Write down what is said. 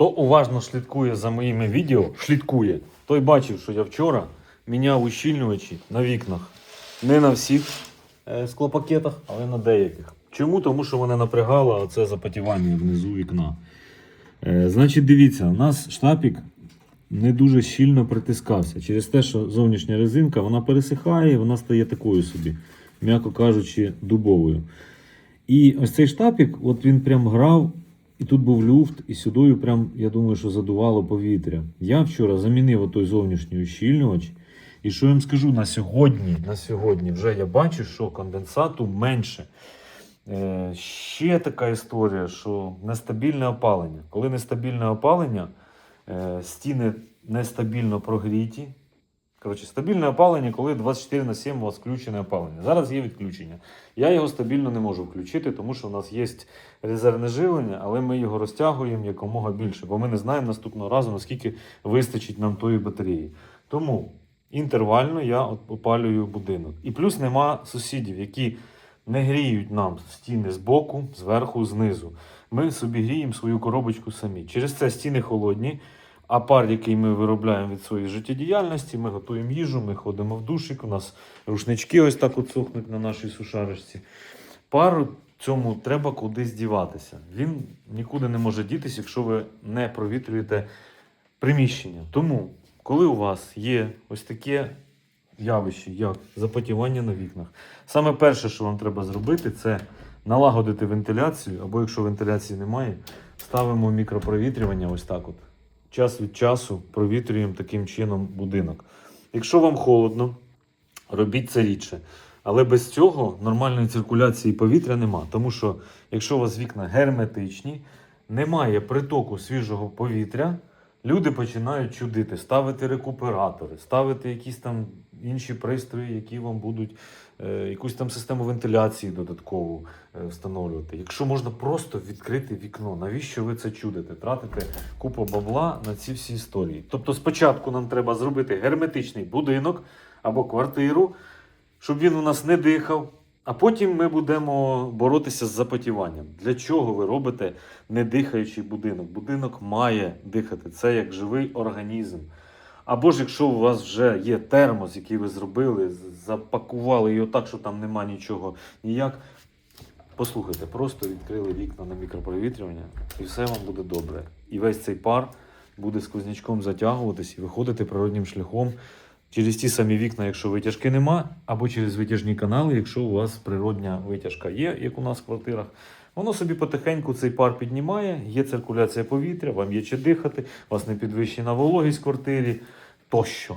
Хто уважно слідкує за моїми відео, слідкує, той бачив, що я вчора міняв ущільнювачі на вікнах. Не на всіх е, склопакетах, але на деяких. Чому? Тому що мене напрягало це запотівання внизу вікна. Е, значить, дивіться, у нас штапік не дуже щільно притискався. Через те, що зовнішня резинка вона пересихає, вона стає такою собі, м'яко кажучи, дубовою. І ось цей штапік, от він прям грав, і тут був люфт, і сюдою прям, я думаю, що задувало повітря. Я вчора замінив отой зовнішній ущільнювач. І що я вам скажу на сьогодні, на сьогодні вже я бачу, що конденсату менше. Е, ще така історія, що нестабільне опалення. Коли нестабільне опалення, е, стіни нестабільно прогріті. Коротше, стабільне опалення, коли 24 на 7 у вас включене опалення. Зараз є відключення. Я його стабільно не можу включити, тому що у нас є резервне живлення, але ми його розтягуємо якомога більше, бо ми не знаємо наступного разу, наскільки вистачить нам тої батареї. Тому інтервально я опалюю будинок. І плюс нема сусідів, які не гріють нам стіни з боку, зверху, знизу. Ми собі гріємо свою коробочку самі. Через це стіни холодні. А пар, який ми виробляємо від своєї життєдіяльності, ми готуємо їжу, ми ходимо в душик, у нас рушнички ось так от сохнуть на нашій сушарочці. Пару цьому треба кудись діватися. Він нікуди не може дітися, якщо ви не провітрюєте приміщення. Тому, коли у вас є ось таке явище, як запотівання на вікнах, саме перше, що вам треба зробити, це налагодити вентиляцію, або якщо вентиляції немає, ставимо мікропровітрювання ось так от час від часу провітрюємо таким чином будинок. Якщо вам холодно, робіть це рідше. Але без цього нормальної циркуляції повітря нема. Тому що якщо у вас вікна герметичні, немає притоку свіжого повітря, люди починають чудити, ставити рекуператори, ставити якісь там інші пристрої, які вам будуть е, якусь там систему вентиляції додаткову е, встановлювати. Якщо можна просто відкрити вікно, навіщо ви це чудите? Тратите купу бабла на ці всі історії. Тобто, спочатку нам треба зробити герметичний будинок або квартиру, щоб він у нас не дихав. А потім ми будемо боротися з запотіванням. Для чого ви робите недихаючий будинок? Будинок має дихати. Це як живий організм. Або ж якщо у вас вже є термос, який ви зробили, запакували його так, що там нема нічого ніяк. Послухайте, просто відкрили вікна на мікропровітрювання, і все вам буде добре. І весь цей пар буде сквознячком затягуватись і виходити природнім шляхом через ті самі вікна, якщо витяжки нема, або через витяжні канали, якщо у вас природня витяжка є, як у нас в квартирах. Воно собі потихеньку цей пар піднімає, є циркуляція повітря, вам є чи дихати, вас не підвищена вологість в квартирі тощо.